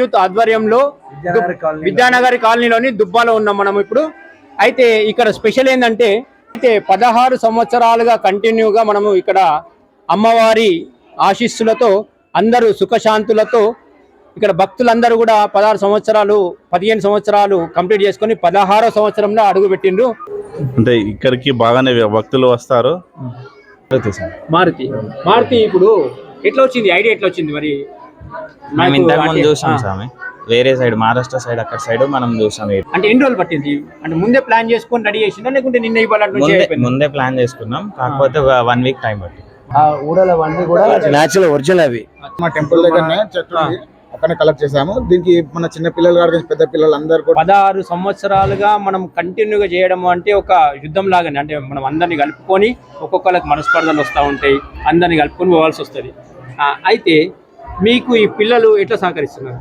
Youth ఆధ్వర్యంలో. విద్యానగర్ కాలనీలోని దుబ్బాలో ఉన్నాం మనం ఇప్పుడు. అయితే ఇక్కడ స్పెషల్ ఏంటంటే అయితే పదహారు సంవత్సరాలుగా కంటిన్యూగా మనము ఇక్కడ అమ్మవారి ఆశీస్సులతో అందరూ సుఖశాంతులతో ఇక్కడ భక్తులందరూ కూడా పదహారు సంవత్సరాలు పదిహేను సంవత్సరాలు కంప్లీట్ చేసుకొని పదహారో సంవత్సరంలో అడుగు పెట్టిండ్రు. అంటే ఇక్కడికి బాగానే భక్తులు వస్తారు. మారుతి. మారుతి ఇప్పుడు ఎట్లా వచ్చింది ఐడియా ఎట్లా వచ్చింది మరి? మేము నాకు ఇంతకు ముందు అంటే- చూసాం. స్వామి. వేరే సైడ్ మహారాష్ట్ర సైడ్ అక్కడ సైడ్ మనం చూసాం ఇది. అంటే ఎన్ని రోజులు పట్టింది? అంటే ముందే ప్లాన్ చేసుకొని రెడీ చేసిందా? లేకుంటే నిన్న ఇవ్వాలంటే ముందే ముందే ప్లాన్ చేసుకున్నాం. కాకపోతే వన్ వీక్ టైం పట్టి ఆ కూడా న్యాచురల్ ఒరిజినల్ అవి. మా టెంపుల్ దగ్గరనే చెట్టు ఉంది. అక్కడనే కలెక్ట్ చేసాము దీనికి మన చిన్న పిల్లలు కాదు పెద్ద పిల్లలు అందరు కూడా పదహారు సంవత్సరాలుగా మనం కంటిన్యూగా చేయడం అంటే ఒక యుద్ధం లాగానే. అంటే మనం అందరిని కలుపుకొని ఒక్కొక్కరికి మనస్పర్ధలు వస్తూ ఉంటాయి. అందరిని కలుపుకొని పోవాల్సి వస్తుంది. అయితే మీకు ఈ పిల్లలు ఎట్లా సహకరిస్తున్నారు?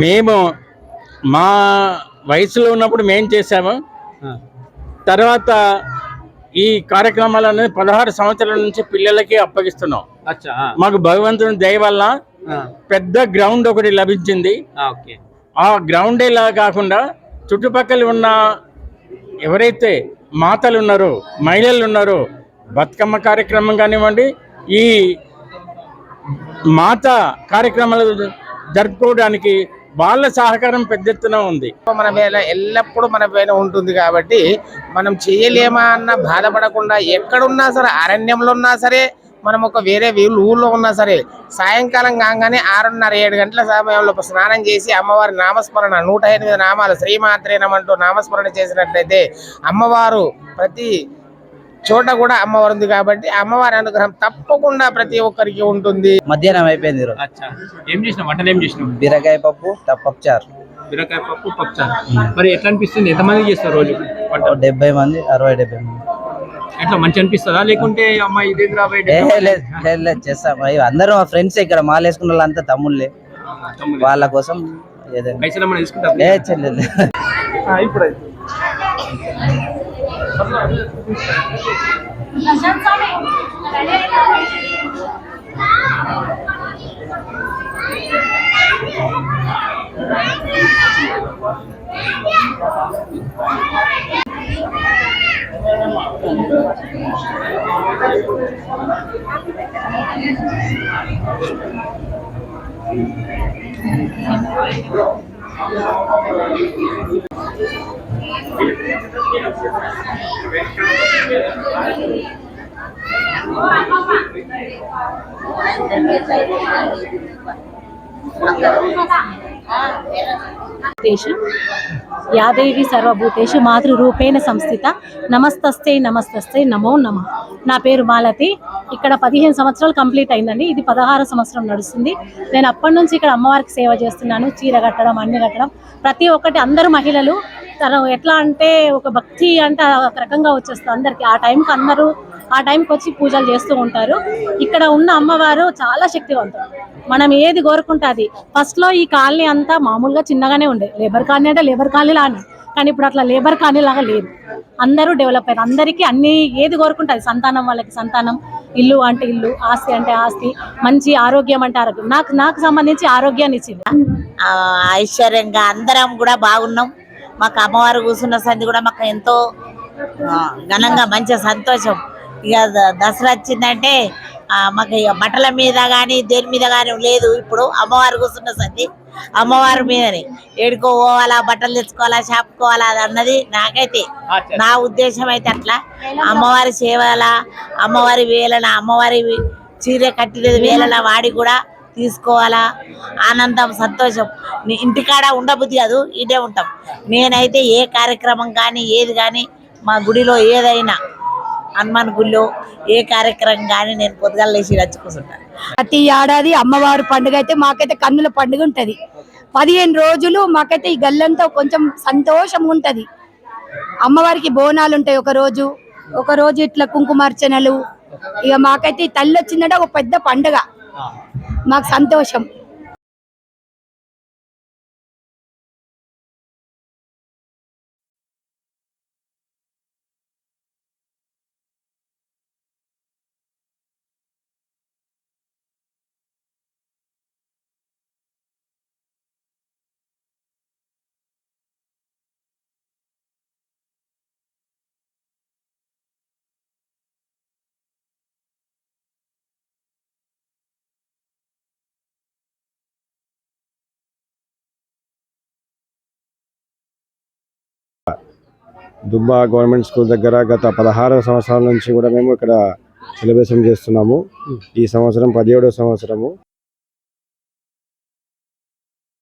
మేము మా వయసులో ఉన్నప్పుడు మేం చేసాము తర్వాత ఈ కార్యక్రమాలను పదహారు సంవత్సరాల నుంచి పిల్లలకి అప్పగిస్తున్నాం. మాకు భగవంతుని దయ వల్ల పెద్ద గ్రౌండ్ ఒకటి లభించింది. ఆ, ఓకే. ఆ గ్రౌండే లా కాకుండా చుట్టుపక్కల ఉన్న ఎవరైతే మాతలు ఉన్నారో మహిళలు ఉన్నారో బతుకమ్మ కార్యక్రమం కానివ్వండి ఈ మాత కార్యక్రమాలు జరుపుకోవడానికి వాళ్ళ సహకారం పెద్ద ఎత్తున ఉంది. మన పైన ఎల్లప్పుడూ మన పైన ఉంటుంది కాబట్టి మనం చేయలేమా అన్న బాధపడకుండా ఎక్కడున్నా సరే అరణ్యంలో ఉన్నా సరే మనం ఒక వేరే వీళ్ళు ఊళ్ళో ఉన్నా సరే సాయంకాలం కాగానే ఆరున్నర ఏడు గంటల సమయంలో స్నానం చేసి అమ్మవారి నామస్మరణ నూట ఎనిమిది నామాలు శ్రీమాత్రేనమంటూ నామస్మరణ చేసినట్లయితే అమ్మవారు ప్రతి చోట కూడా అమ్మవారు ఉంది కాబట్టి అమ్మవారి అనుగ్రహం తప్పకుండా ప్రతి ఒక్కరికి ఉంటుంది. మధ్యాహ్నం అయిపోయింది ఈరోజు. అచ్చా. ఏం చేసినావు? వంటలు ఏం చేసినావు? బీరకాయ పప్పు పప్పుచారు బీరకాయ పప్పు పప్పు మరి ఎట్లా అనిపిస్తుంది? ఎంతమంది చేస్తారు రోజు వంట? డెబ్బై మంది అరవై డెబ్బై మంది. ఎట్లా మంచి అనిపిస్తుందా? లేకుంటే అమ్మ ఇదే రాబోయే ఏ లేదు లేదు లేదు చేస్తాం. అయ్యో అందరూ మా ఫ్రెండ్స్ ఇక్కడ మాల వేసుకున్న వాళ్ళంతా తమ్ముళ్ళే. వాళ్ళ కోసం ఏదైనా. పైసలు ఏమైనా తీసుకుంటారు? ఏ చెల్లెలు 那先找好的嗯。好的嗯好 భూతేషు యాదేవి సర్వభూతేషు మాతృరూపేణ సంస్థిత. నమస్తస్తే నమస్తస్తే నమో నమ. నా పేరు మాలతి. ఇక్కడ పదిహేను సంవత్సరాలు కంప్లీట్ అయిందండి. ఇది పదహారు సంవత్సరం నడుస్తుంది. నేను అప్పటి నుంచి ఇక్కడ అమ్మవారికి సేవ చేస్తున్నాను. చీర కట్టడం అన్ని కట్టడం. ప్రతి ఒక్కటి అందరు మహిళలు తను ఎట్లా అంటే ఒక భక్తి అంటే ఒక రకంగా వచ్చేస్తుంది అందరికి. ఆ టైంకి అందరూ ఆ టైంకి వచ్చి పూజలు చేస్తూ ఉంటారు. ఇక్కడ ఉన్న అమ్మవారు చాలా శక్తివంతులు మనం ఏది కోరుకుంటే అది. ఫస్ట్లో ఈ కాలనీ అంతా మామూలుగా చిన్నగానే ఉండే. లేబర్ కాలనీ అంటే లేబర్ కాలనీ లానే. కానీ ఇప్పుడు అట్లా లేబర్ కాలనీ లాగా లేదు. అందరూ డెవలప్ అయ్యారు అందరికీ అన్ని ఏది కోరుకుంటే అది. సంతానం వాళ్ళకి సంతానం ఇల్లు అంటే ఇల్లు ఆస్తి అంటే ఆస్తి మంచి ఆరోగ్యం అంటే ఆరోగ్యం. నాకు నాకు సంబంధించి ఆరోగ్యాన్ని ఇచ్చింది. ఆ, ఐశ్వర్యంగా అందరం కూడా బాగున్నాం. మాకు అమ్మవారు కూర్చున్న సంది కూడా మాకు ఎంతో ఘనంగా మంచి సంతోషం. ఇక దసరా వచ్చిందంటే మాకు ఇక బట్టల మీద కానీ దేని మీద కానీ లేదు. ఇప్పుడు అమ్మవారు కూర్చున్న సంది అమ్మవారి మీదనే. ఏడుకో పోవాలా బట్టలు తెచ్చుకోవాలా షాపుకోవాలా అది అన్నది నాకైతే నా ఉద్దేశం అయితే అట్లా. అమ్మవారి సేవల అమ్మవారి వేలన అమ్మవారి చీర కట్టినది వేలన వాడి కూడా తీసుకోవాలా? ఆనందం సంతోషం. ఇంటికాడ ఉండబుద్ధి కాదు ఇదే ఉంటాం. నేనైతే ఏ కార్యక్రమం కానీ ఏది కానీ మా గుడిలో ఏదైనా హనుమాన్ గుడిలో ఏ కార్యక్రమం కానీ నేను పొద్దుగాల లేచి వచ్చి ప్రతి ఏడాది అమ్మవారి పండుగ అయితే మాకైతే కన్నుల పండుగ ఉంటుంది. పదిహేను రోజులు మాకైతే ఈ గల్లంతా కొంచెం సంతోషం ఉంటుంది. అమ్మవారికి బోనాలు ఉంటాయి ఒక రోజు. ఒక రోజు ఇట్లా కుంకుమార్చనలు. ఇక మాకైతే ఈ తల్లి వచ్చిందంటే ఒక పెద్ద పండుగ. మాకు సంతోషం. దుబ్బా గవర్నమెంట్ స్కూల్ దగ్గర గత పదహారు సంవత్సరాల నుంచి కూడా మేము ఇక్కడ సెలబ్రేషన్ చేస్తున్నాము. ఈ సంవత్సరం పదిహేడో సంవత్సరము.